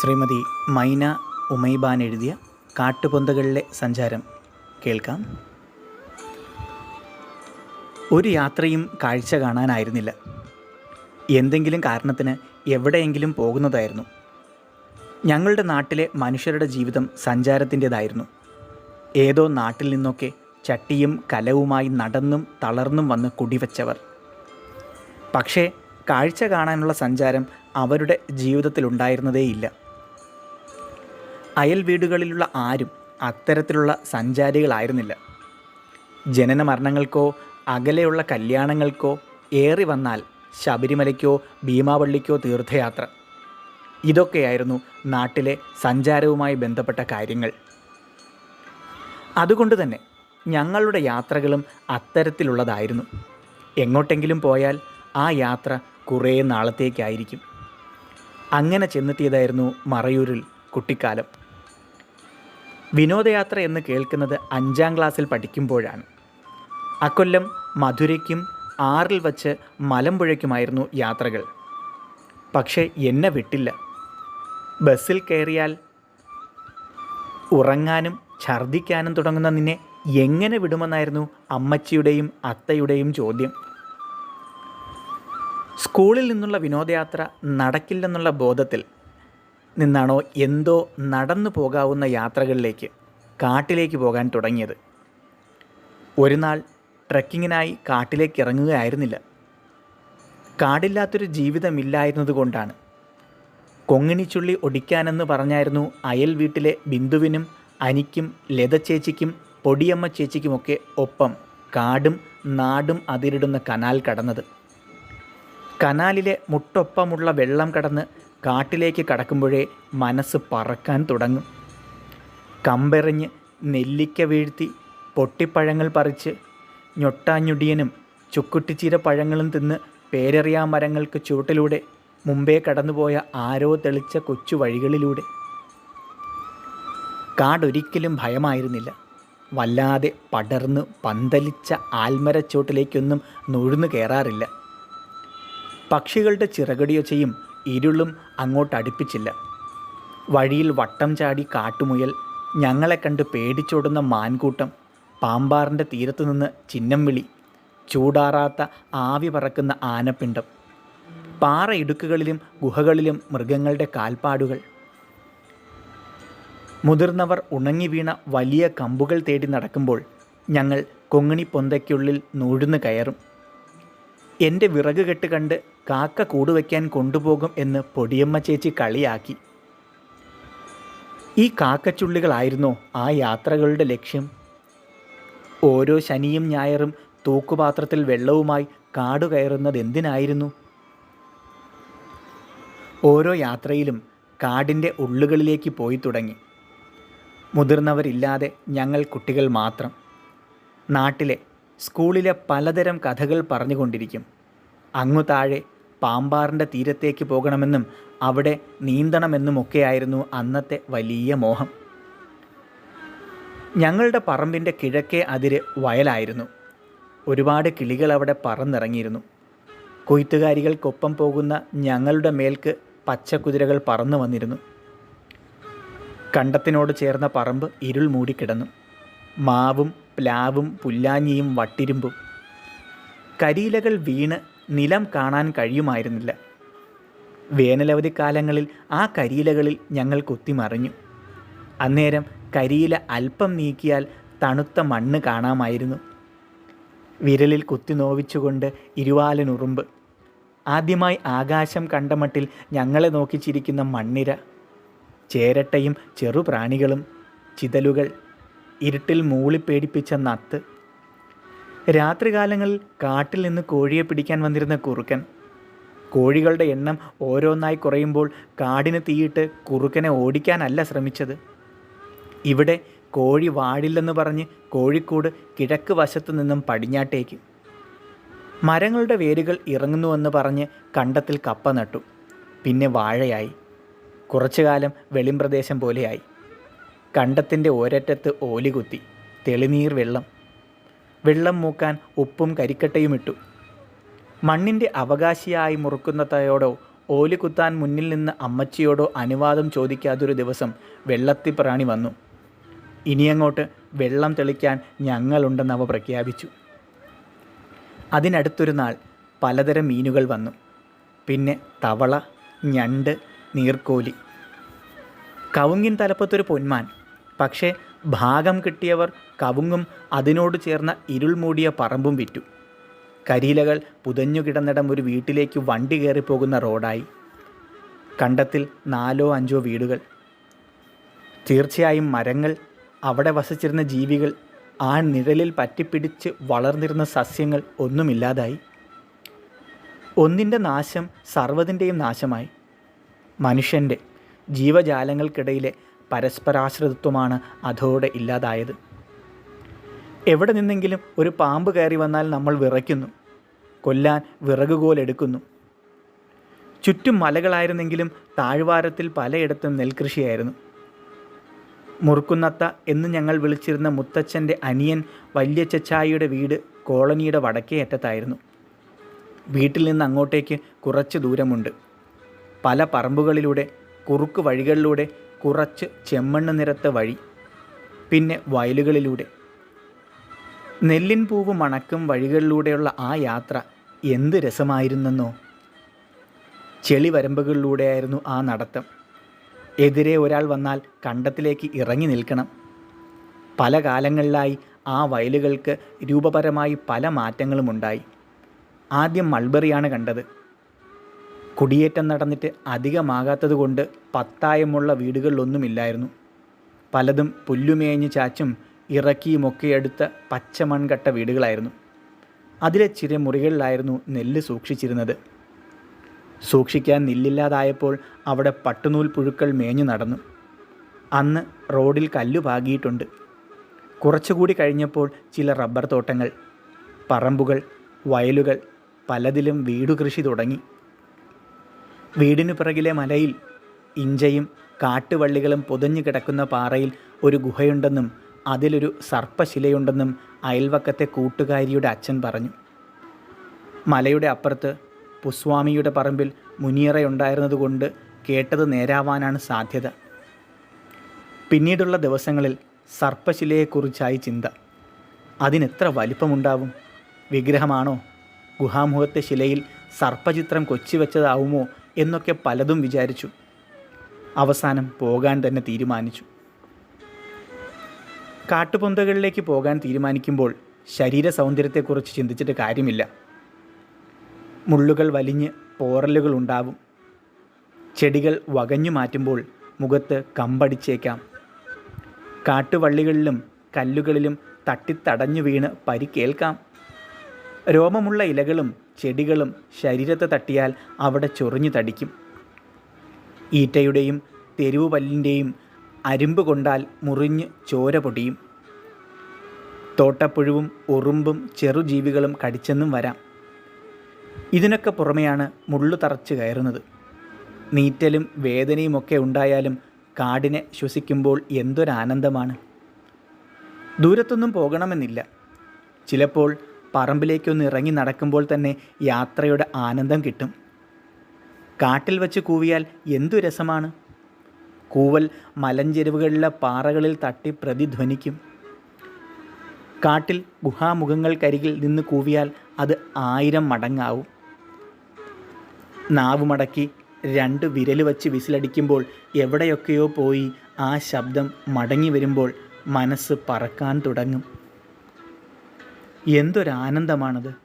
ശ്രീമതി മൈന ഉമൈബാൻ എഴുതിയ കാട്ടുപൊന്തകളിലെ സഞ്ചാരം കേൾക്കാം. ഒരു യാത്രയും കാഴ്ച കാണാനായിരുന്നില്ല. എന്തെങ്കിലും കാരണത്തിന് എവിടെയെങ്കിലും പോകുന്നതായിരുന്നു. ഞങ്ങളുടെ നാട്ടിലെ മനുഷ്യരുടെ ജീവിതം സഞ്ചാരത്തിന്റെതായിരുന്നു. ഏതോ നാട്ടിൽ നിന്നൊക്കെ ചട്ടിയും കലവുമായി നടന്നും തളർന്നും വന്ന് കുടിവെച്ചവർ. പക്ഷേ കാഴ്ച കാണാനുള്ള സഞ്ചാരം അവരുടെ ജീവിതത്തിലുണ്ടായിരുന്നതേയില്ല. അയൽ വീടുകളിലുള്ള ആരും അത്തരത്തിലുള്ള സഞ്ചാരികളായിരുന്നില്ല. ജനന മരണങ്ങൾക്കോ അകലെയുള്ള കല്യാണങ്ങൾക്കോ ഏറി വന്നാൽ ശബരിമലയ്ക്കോ ഭീമാവള്ളിക്കോ തീർത്ഥയാത്ര. ഇതൊക്കെയായിരുന്നു നാട്ടിലെ സഞ്ചാരവുമായി ബന്ധപ്പെട്ട കാര്യങ്ങൾ. അതുകൊണ്ട് തന്നെ ഞങ്ങളുടെ യാത്രകളും അത്തരത്തിലുള്ളതായിരുന്നു. എങ്ങോട്ടെങ്കിലും പോയാൽ ആ യാത്ര കുറേ നാളത്തേക്കായിരിക്കും. അങ്ങനെ ചെന്നെത്തിയതായിരുന്നു മറയൂരിൽ കുട്ടിക്കാലം. വിനോദയാത്ര എന്ന് കേൾക്കുന്നത് അഞ്ചാം ക്ലാസ്സിൽ പഠിക്കുമ്പോഴാണ്. അക്കൊല്ലം മധുരയ്ക്കും ആറിൽ വച്ച് മലമ്പുഴയ്ക്കുമായിരുന്നു യാത്രകൾ. പക്ഷേ എന്നെ വിട്ടില്ല. ബസ്സിൽ കയറിയാൽ ഉറങ്ങാനും ഛർദ്ദിക്കാനും തുടങ്ങുന്ന നിന്നെ എങ്ങനെ വിടുമെന്നായിരുന്നു അമ്മച്ചിയുടെയും അത്തയുടെയും ചോദ്യം. സ്കൂളിൽ നിന്നുള്ള വിനോദയാത്ര നടക്കില്ലെന്നുള്ള ബോധത്തിൽ നിന്നാണോ എന്തോ നടന്നു പോകാവുന്ന യാത്രകളിലേക്ക് കാട്ടിലേക്ക് പോകാൻ തുടങ്ങിയത്. ഒരു നാൾ ട്രക്കിങ്ങിനായി കാട്ടിലേക്ക് ഇറങ്ങുകയായിരുന്നില്ല. കാടില്ലാത്തൊരു ജീവിതമില്ലായിരുന്നതുകൊണ്ടാണ്. കൊങ്ങിണിച്ചുള്ളി ഒടിക്കാനെന്ന് പറഞ്ഞായിരുന്നു അയൽ വീട്ടിലെ ബിന്ദുവിനും അനിക്കും ലത ചേച്ചിക്കും പൊടിയമ്മ ചേച്ചിക്കുമൊക്കെ ഒപ്പം കാടും നാടും അതിരിടുന്ന കനാൽ കടന്നത്. കനാലിലെ മുട്ടൊപ്പമുള്ള വെള്ളം കടന്ന് കാട്ടിലേക്ക് കടക്കുമ്പോഴേ മനസ്സ് പറക്കാൻ തുടങ്ങും. കമ്പെറിഞ്ഞ് നെല്ലിക്ക വീഴ്ത്തി പൊട്ടിപ്പഴങ്ങൾ പറിച്ച് ഞൊട്ടാഞ്ഞുടിയനും ചുക്കുട്ടിച്ചീര പഴങ്ങളും തിന്ന് പേരറിയാ മരങ്ങൾക്ക് ചുവട്ടിലൂടെ മുമ്പേ കടന്നുപോയ ആരോ തെളിച്ച കൊച്ചു വഴികളിലൂടെ. കാടൊരിക്കലും ഭയമായിരുന്നില്ല. വല്ലാതെ പടർന്ന് പന്തലിച്ച ആൽമരച്ചോട്ടിലേക്കൊന്നും നുഴന്നു കയറാറില്ല. പക്ഷികളുടെ ചിറകടിയൊച്ചയും ഇരുളും അങ്ങോട്ട് അടുപ്പിച്ചില്ല. വഴിയിൽ വട്ടം ചാടി കാട്ടുമുയൽ ഞങ്ങളെ കണ്ട് പേടിച്ചോടുന്ന മാൻകൂട്ടം പാമ്പാറിന്റെ തീരത്തു നിന്ന് ചിഹ്നം വിളി ചൂടാറാത്ത ആവി പറക്കുന്ന ആനപ്പിണ്ടം പാറ ഇടുക്കുകളിലും ഗുഹകളിലും മൃഗങ്ങളുടെ കാൽപ്പാടുകൾ. മുതിർന്നവർ ഉണങ്ങി വീണ വലിയ കമ്പുകൾ തേടി നടക്കുമ്പോൾ ഞങ്ങൾ കൊങ്ങിണി പൊന്തയ്ക്കുള്ളിൽ നൂഴ്ന്നു കയറും. എന്റെ വിറക് കെട്ട് കണ്ട് കാക്ക കൂടുവയ്ക്കാൻ കൊണ്ടുപോകും എന്ന് പൊടിയമ്മ ചേച്ചി കളിയാക്കി. ഈ കാക്കച്ചുള്ളികളായിരുന്നോ ആ യാത്രകളുടെ ലക്ഷ്യം. ഓരോ ശനിയും ഞായറും തൂക്കുപാത്രത്തിൽ വെള്ളവുമായി കാട് കയറുന്നത് എന്തിനായിരുന്നു ഓരോ യാത്രയിലും കാടിന്റെ ഉള്ളുകളിലേക്ക് പോയി തുടങ്ങി. മുതിർന്നവരില്ലാതെ ഞങ്ങൾ കുട്ടികൾ മാത്രം. നാട്ടിലെ സ്കൂളിലെ പലതരം കഥകൾ പറഞ്ഞുകൊണ്ടിരിക്കും. അങ്ങു താഴെ പാമ്പാറിന്റെ തീരത്തേക്ക് പോകണമെന്നും അവിടെ നീന്തണമെന്നുമൊക്കെയായിരുന്നു അന്നത്തെ വലിയ മോഹം. ഞങ്ങളുടെ പറമ്പിന്റെ കിഴക്കേ അതിര് വയലായിരുന്നു. ഒരുപാട് കിളികൾ അവിടെ പറന്നിറങ്ങിയിരുന്നു. കൊയ്ത്തുകാരികൾക്കൊപ്പം പോകുന്ന ഞങ്ങളുടെ മേൽക്ക് പച്ചക്കുതിരകൾ പറന്നു വന്നിരുന്നു. കണ്ടത്തിനോട് ചേർന്ന പറമ്പ് ഇരുൾ മൂടിക്കിടന്നു മാവും പ്ലാവും പുല്ലാഞ്ഞിയും വട്ടിരുമ്പും. കരിയിലകൾ വീണ് നിലം കാണാൻ കഴിയുമായിരുന്നില്ല. വേനലവധി കാലങ്ങളിൽ ആ കരിയിലകളിൽ ഞങ്ങൾ കുത്തിമറിഞ്ഞു. അന്നേരം കരിയില അല്പം നീക്കിയാൽ തണുത്ത മണ്ണ് കാണാമായിരുന്നു. വിരലിൽ കുത്തി നോവിച്ചുകൊണ്ട് ഇരുവാലനുറുമ്പ് ആദ്യമായി ആകാശം കണ്ട മട്ടിൽ ഞങ്ങളെ നോക്കി ചിരിക്കുന്ന മണ്ണിര. ചേരട്ടയും ചെറുപ്രാണികളും ചിതലുകൾ. ഇരുട്ടിൽ മൂളിപ്പേടിപ്പിച്ച നത്ത്. രാത്രികാലങ്ങളിൽ കാട്ടിൽ നിന്ന് കോഴിയെ പിടിക്കാൻ വന്നിരുന്ന കുറുക്കൻ. കോഴികളുടെ എണ്ണം ഓരോന്നായി കുറയുമ്പോൾ കാടിന് തീയിട്ട് കുറുക്കനെ ഓടിക്കാനല്ല ശ്രമിച്ചത്. ഇവിടെ കോഴി വാടില്ലെന്ന് പറഞ്ഞ് കോഴിക്കൂട് കിഴക്ക് വശത്തു നിന്നും പടിഞ്ഞാട്ടേക്ക്. മരങ്ങളുടെ വേരുകൾ ഇറങ്ങുന്നുവെന്ന് പറഞ്ഞ് കണ്ടത്തിൽ കപ്പ നട്ടു. പിന്നെ വാഴയായി. കുറച്ചു കാലം വെളിമ്പ്രദേശം പോലെയായി. കണ്ടത്തിന്റെ ഒരറ്റത്ത് ഓലി കുത്തി തെളിനീർ വെള്ളം വെള്ളം മൂക്കാൻ ഉപ്പും കരിക്കട്ടയും ഇട്ടു. മണ്ണിന്റെ അവകാശിയായി മുറുക്കുന്നതയോടോ ഓലി കുത്താൻ മുന്നിൽ നിന്ന് അമ്മച്ചിയോടോ അനുവാദം ചോദിക്കാതൊരു ദിവസം വെള്ളത്തിപ്രാണി വന്നു. ഇനിയങ്ങോട്ട് വെള്ളം തെളിക്കാൻ ഞങ്ങളുണ്ടെന്ന് അവ പ്രഖ്യാപിച്ചു. അതിനടുത്തൊരു നാൾ പലതരം മീനുകൾ വന്നു. പിന്നെ തവള ഞണ്ട് നീർക്കോലി. കവുങ്ങിൻ തലപ്പത്തൊരു പൊന്മാൻ. പക്ഷേ ഭാഗം കിട്ടിയവർ കവുങ്ങും അതിനോട് ചേർന്ന ഇരുൾ മൂടിയ പറമ്പും വിറ്റു. കരിയിലകൾ പുതഞ്ഞു കിടന്നിടം ഒരു വീട്ടിലേക്ക് വണ്ടി കയറിപ്പോകുന്ന റോഡായി. കണ്ടത്തിൽ നാലോ അഞ്ചോ വീടുകൾ. തീർച്ചയായും മരങ്ങൾ അവിടെ വസിച്ചിരുന്ന ജീവികൾ ആ നിഴലിൽ പറ്റിപ്പിടിച്ച് വളർന്നിരുന്ന സസ്യങ്ങൾ ഒന്നുമില്ലാതായി. ഒന്നിന്റെ നാശം സർവതിന്റെയും നാശമായി. മനുഷ്യന്റെ ജീവജാലങ്ങൾക്കിടയിലെ പരസ്പരാശ്രിതത്വമാണ് അതോടെ ഇല്ലാതായത്. എവിടെ നിന്നെങ്കിലും ഒരു പാമ്പ് കയറി വന്നാൽ നമ്മൾ വിറയ്ക്കുന്നു. കൊല്ലാൻ വിറകുകോലെടുക്കുന്നു ചുറ്റും മലകളായിരുന്നെങ്കിലും താഴ്വാരത്തിൽ പലയിടത്തും നെൽകൃഷിയായിരുന്നു. മുറുക്കുന്നത്ത എന്ന് ഞങ്ങൾ വിളിച്ചിരുന്ന മുത്തച്ഛന്റെ അനിയൻ വലിയ ചച്ചായിയുടെ വീട് കോളനിയുടെ വടക്കേ അറ്റത്തായിരുന്നു. വീട്ടിൽ നിന്ന് അങ്ങോട്ടേക്ക് കുറച്ച് ദൂരമുണ്ട്. പല പറമ്പുകളിലൂടെ കുറുക്ക് വഴികളിലൂടെ കുറച്ച് ചെമ്മണ്ണ് നിരത്ത വഴി പിന്നെ വയലുകളിലൂടെ. നെല്ലിൻ പൂവ് മണക്കും വഴികളിലൂടെയുള്ള ആ യാത്ര എന്ത് രസമായിരുന്നെന്നോ. ചെളി വരമ്പുകളിലൂടെയായിരുന്നു ആ നടത്തം. എതിരെ ഒരാൾ വന്നാൽ കണ്ടത്തിലേക്ക് ഇറങ്ങി നിൽക്കണം. പല കാലങ്ങളിലായി ആ വയലുകൾക്ക് രൂപപരമായി പല മാറ്റങ്ങളുമുണ്ടായി. ആദ്യം മൾബറിയാണ് കണ്ടത്. കുടിയേറ്റം നടന്നിട്ട് അധികമാകാത്തത് കൊണ്ട് പത്തായമുള്ള വീടുകളിലൊന്നുമില്ലായിരുന്നു. പലതും പുല്ലുമേഞ്ഞ് ചാച്ചും ഇറക്കിയുമൊക്കെ എടുത്ത പച്ച മൺകട്ട വീടുകളായിരുന്നു. അതിലെ ചില മുറികളിലായിരുന്നു നെല്ല് സൂക്ഷിച്ചിരുന്നത്. സൂക്ഷിക്കാൻ നെല്ലില്ലാതായപ്പോൾ അവിടെ പട്ടുനൂൽ പുഴുക്കൾ മേഞ്ഞു നടന്നു. അന്ന് റോഡിൽ കല്ലു പാകിയിട്ടുണ്ട്. കുറച്ചുകൂടി കഴിഞ്ഞപ്പോൾ ചില റബ്ബർ തോട്ടങ്ങൾ പറമ്പുകൾ വയലുകൾ പലതിലും വീടുകൃഷി തുടങ്ങി. വീടിനു പിറകിലെ മലയിൽ ഇഞ്ചയും കാട്ടുവള്ളികളും പൊതിഞ്ഞു കിടക്കുന്ന പാറയിൽ ഒരു ഗുഹയുണ്ടെന്നും അതിലൊരു സർപ്പശിലയുണ്ടെന്നും അയൽവക്കത്തെ കൂട്ടുകാരിയുടെ അച്ഛൻ പറഞ്ഞു. മലയുടെ അപ്പുറത്ത് പുസ്വാമിയുടെ പറമ്പിൽ മുനിയറയുണ്ടായിരുന്നതുകൊണ്ട് കേട്ടത് നേരാവാനാണ് സാധ്യത. പിന്നീടുള്ള ദിവസങ്ങളിൽ സർപ്പശിലയെക്കുറിച്ചായി ചിന്ത. അതിനെത്ര വലിപ്പമുണ്ടാവും? വിഗ്രഹമാണോ ഗുഹാമുഖത്തെ ശിലയിൽ സർപ്പചിത്രം കൊച്ചിവെച്ചതാവുമോ? എന്നൊക്കെ പലതും വിചാരിച്ചു. അവസാനം പോകാൻ തന്നെ തീരുമാനിച്ചു. കാട്ടുപൊന്തകളിലേക്ക് പോകാൻ തീരുമാനിക്കുമ്പോൾ ശരീര സൗന്ദര്യത്തെക്കുറിച്ച് ചിന്തിച്ചിട്ട് കാര്യമില്ല. മുള്ളുകൾ വലിഞ്ഞ് പോറലുകൾ ഉണ്ടാവും. ചെടികൾ വകഞ്ഞു മാറ്റുമ്പോൾ മുഖത്ത് കമ്പടിച്ചേക്കാം. കാട്ടുവള്ളികളിലും കല്ലുകളിലും തട്ടിത്തടഞ്ഞു വീണ് പരിക്കേൽക്കാം രോമമുള്ള ഇലകളും ചെടികളും ശരീരത്തെ തട്ടിയാൽ അവിടെ ചൊറിഞ്ഞു തടിക്കും. ഈറ്റയുടെയും തെരുവു പല്ലിന്റെയും അരുമ്പ് കൊണ്ടാൽ മുറിഞ്ഞ് ചോര പൊടിയും. തോട്ടപ്പുഴുവും ഉറുമ്പും ചെറുജീവികളും കടിച്ചെന്നും വരാം. ഇതിനൊക്കെ പുറമെയാണ് മുള്ളു തറച്ച് കയറുന്നത്. നീറ്റലും വേദനയുമൊക്കെ ഉണ്ടായാലും കാടിനെ ശ്വസിക്കുമ്പോൾ എന്തൊരാനന്ദമാണ്. ദൂരത്തൊന്നും പോകണമെന്നില്ല. ചിലപ്പോൾ പറമ്പിലേക്കൊന്ന് ഇറങ്ങി നടക്കുമ്പോൾ തന്നെ യാത്രയുടെ ആനന്ദം കിട്ടും. കാട്ടിൽ വച്ച് കൂവിയാൽ എന്തു രസമാണ്? കൂവൽ മലഞ്ചെരുവുകളിലെ പാറകളിൽ തട്ടി പ്രതിധ്വനിക്കും. കാട്ടിൽ ഗുഹാമുഖങ്ങൾക്കരികിൽ നിന്ന് കൂവിയാൽ അത് ആയിരം മടങ്ങാവും. നാവ് മടക്കി രണ്ട് വിരൽ വച്ച് വിസിലടിക്കുമ്പോൾ എവിടെയൊക്കെയോ പോയി ആ ശബ്ദം മടങ്ങി വരുമ്പോൾ മനസ്സ് പറക്കാൻ തുടങ്ങും. എന്തൊരാനന്ദമാണത്.